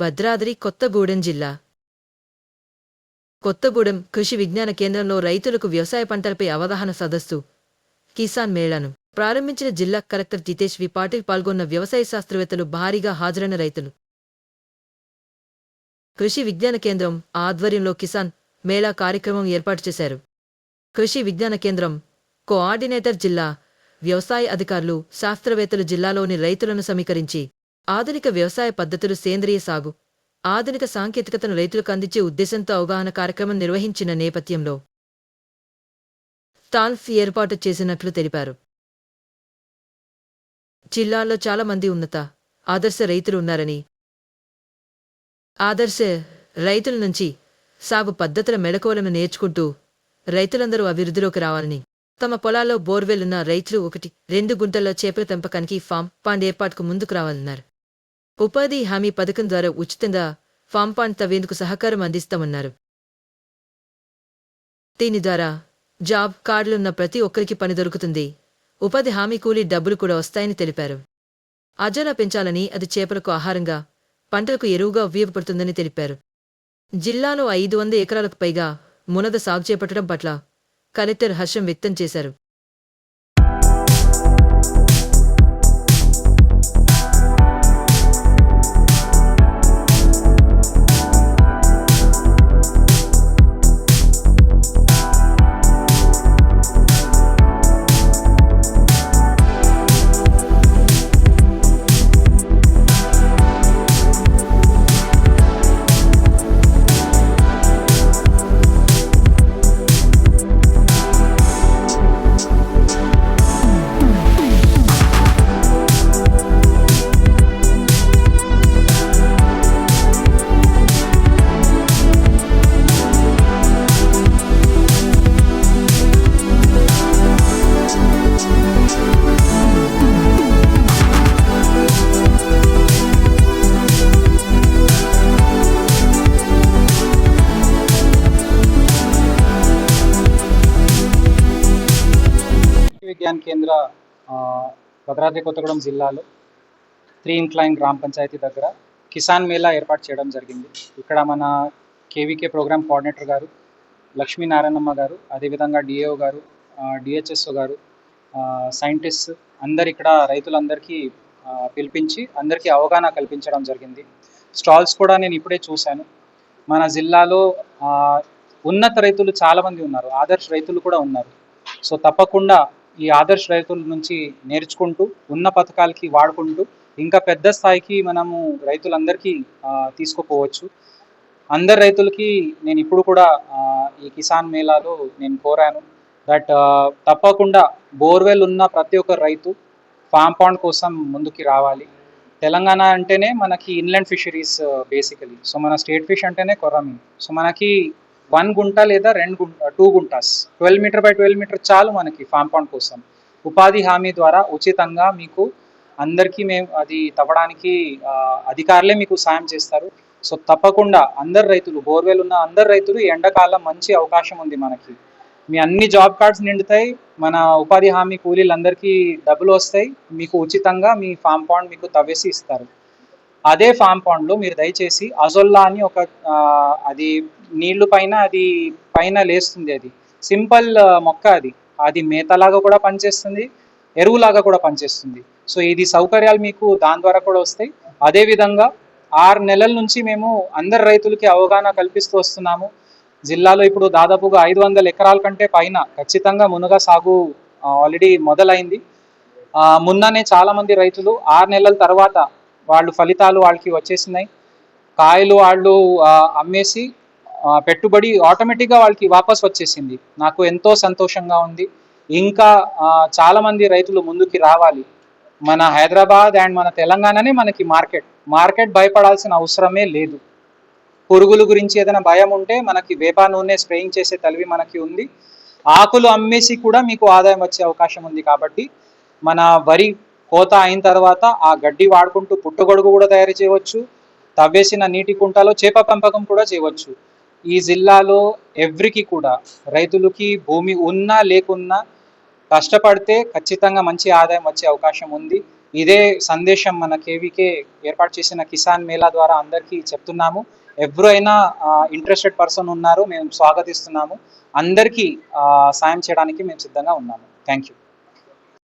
భద్రాద్రి కొత్తగూడెం జిల్లా. కొత్తగూడెం కృషి విజ్ఞాన కేంద్రంలో రైతులకు వ్యవసాయ పంటలపై అవగాహన సదస్సు. కిసాన్ మేళాను. ప్రారంభించిన జిల్లా కలెక్టర్ జితేష్ వి. పాటిల్ పాల్గొన్న వ్యవసాయ శాస్త్రవేత్తలు భారీగా హాజరైన రైతులు. కృషి విజ్ఞాన కేంద్రం ఆధ్వర్యంలో కిసాన్ మేళా కార్యక్రమం ఏర్పాటు చేశారు. కృషి విజ్ఞాన కేంద్రం కోఆర్డినేటర్ జిల్లా వ్యవసాయ అధికారులు శాస్త్రవేత్తలు జిల్లాలోని రైతులను సమీకరించి ఆధునిక వ్యవసాయ పద్ధతులు సేంద్రియ సాగు ఆధునిక సాంకేతికతను రైతులకు అందించే ఉద్దేశంతో అవగాహన కార్యక్రమం నిర్వహించిన నేపథ్యంలో టాల్ఫ్ ఏర్పాటు చేసినట్లు తెలిపారు. జిల్లాలో చాలా మంది ఉన్నత ఆదర్శ రైతులు ఉన్నారని ఆదర్శ రైతుల నుంచి సాగు పద్ధతుల మెళకువలను నేర్చుకుంటూ రైతులందరూ అభివృద్ధిలోకి రావాలని తమ పొలాల్లో బోర్వెల్ ఉన్న రైతులు ఒకటి రెండు గుంటల్లో చేపల పెంపకానికి ఫామ్ పాండ్ ఏర్పాటుకు ముందుకు రావాలన్నారు. ఉపాధి హామీ పథకం ద్వారా ఉచితంగా ఫామ్ పాన్ తవ్వేందుకు సహకారం అందిస్తామన్నారు. దీని ద్వారా జాబ్ కార్డులున్న ప్రతి ఒక్కరికి పని దొరుకుతుంది. ఉపాధి హామీ కూలీ డబ్బులు కూడా వస్తాయని తెలిపారు. అజరా పెంచాలని అది చేపలకు ఆహారంగా పంటలకు ఎరువుగా ఉపయోగపడుతుందని తెలిపారు. జిల్లాలో ఐదు వంద ఎకరాలకు పైగా మునద సాగు చేపట్టడం పట్ల కలెక్టర్ హర్షం వ్యక్తం చేశారు. విజ్ఞాన్ కేంద్ర భద్రాద్రి కొత్తగూడెం జిల్లాలో త్రీ ఇంక్లైన్ గ్రామ పంచాయతీ దగ్గర కిసాన్ మేళా ఏర్పాటు చేయడం జరిగింది. ఇక్కడ మన కేవీకే ప్రోగ్రామ్ కోఆర్డినేటర్ గారు లక్ష్మీనారాయణమ్మ గారు అదేవిధంగా డిఏఓ గారు డిహెచ్ఎస్ఓ గారు సైంటిస్ట్ అందరు ఇక్కడ రైతులందరికీ పిలిపించి అందరికీ అవగాహన కల్పించడం జరిగింది. స్టాల్స్ కూడా నేను ఇప్పుడే చూశాను. మన జిల్లాలో ఉన్నత రైతులు చాలామంది ఉన్నారు. ఆదర్శ రైతులు కూడా ఉన్నారు. సో తప్పకుండా ఈ ఆదర్శ రైతుల నుంచి నేర్చుకుంటూ ఉన్న పథకాలకి వాడుకుంటూ ఇంకా పెద్ద స్థాయికి మనము రైతులందరికీ తీసుకుపోవచ్చు. అందరు రైతులకి నేను ఇప్పుడు కూడా ఈ కిసాన్ మేళాలో నేను కోరాను. దట్ తప్పకుండా బోర్వెల్ ఉన్న ప్రతి ఒక్క రైతు ఫామ్ పాండ్ కోసం ముందుకి రావాలి. తెలంగాణ అంటేనే మనకి ఇన్లాండ్ ఫిషరీస్ బేసికలీ. సో మన స్టేట్ ఫిష్ అంటేనే కొర్రమీన్ సో మనకి వన్ గుంట లేదా రెండు గుంట two guntas. Twelve metre by twelve metre చాలు మనకి ఫామ్ పాండ్ కోసం. ఉపాధి హామీ ద్వారా ఉచితంగా మీకు అందరికీ మేము అది తవ్వడానికి అధికారులే మీకు సాయం చేస్తారు. సో తప్పకుండా అందరు రైతులు బోర్వెల్ ఉన్న అందరు రైతులు ఎండాకాలం మంచి అవకాశం ఉంది మనకి. మీ అన్ని జాబ్ కార్డ్స్ నిండుతాయి. మన ఉపాధి హామీ కూలీలందరికీ డబ్బులు వస్తాయి. మీకు ఉచితంగా మీ ఫామ్ పాండ్ మీకు తవ్వేసి ఇస్తారు. అదే ఫామ్ పాండ్లో మీరు దయచేసి అజొల్లా అని ఒక అది నీళ్ళు పైన అది పైన లేస్తుంది అది. సింపుల్ మొక్క అది. అది మేతలాగా కూడా పనిచేస్తుంది ఎరువులాగా కూడా పనిచేస్తుంది. సో ఇది సౌకర్యాలు మీకు దాని ద్వారా కూడా వస్తాయి. అదే విధంగా ఆరు నెలల నుంచి మేము అందరు రైతులకి అవగాహన కల్పిస్తూ వస్తున్నాము. జిల్లాలో ఇప్పుడు దాదాపుగా ఐదు వందల ఎకరాల కంటే పైన ఖచ్చితంగా మునగ సాగు ఆల్రెడీ మొదలైంది. మొన్ననే చాలామంది రైతులు ఆరు నెలల తర్వాత వాళ్ళు ఫలితాలు వాళ్ళకి వచ్చేసినాయి. కాయలు వాళ్ళు అమ్మేసి పెట్టుబడి ఆటోమేటిక్గా వాళ్ళకి వాపస్ వచ్చేసింది. నాకు ఎంతో సంతోషంగా ఉంది. ఇంకా చాలామంది రైతులు ముందుకి రావాలి. మన హైదరాబాద్ అండ్ మన తెలంగాణనే మనకి మార్కెట్. మార్కెట్ భయపడాల్సిన అవసరమే లేదు. పురుగుల గురించి ఏదైనా భయం ఉంటే మనకి వేపా నూనె స్ప్రేయింగ్ చేసే తలివి మనకి ఉంది. ఆకులు అమ్మేసి కూడా మీకు ఆదాయం వచ్చే అవకాశం ఉంది కాబట్టి మన వరి కోత అయిన తర్వాత ఆ గడ్డి వాడుకుంటూ పుట్టగొడుగు కూడా తయారు చేయవచ్చు తవ్వేసిన నీటి కుంటలో చేప పెంపకం కూడా చేయవచ్చు. ఈ జిల్లాలో ఎవ్రికి కూడా రైతులకి భూమి ఉన్నా లేకున్నా కష్టపడితే ఖచ్చితంగా మంచి ఆదాయం వచ్చే అవకాశం ఉంది. ఇదే సందేశం మన కేవీకే ఏర్పాటు చేసిన కిసాన్ మేళా ద్వారా అందరికీ చెప్తున్నాము. ఎవరైనా ఇంట్రెస్టెడ్ పర్సన్ ఉన్నారు మేము స్వాగతిస్తున్నాము. అందరికీ సాయం చేయడానికి మేము సిద్ధంగా ఉన్నాము. Thank you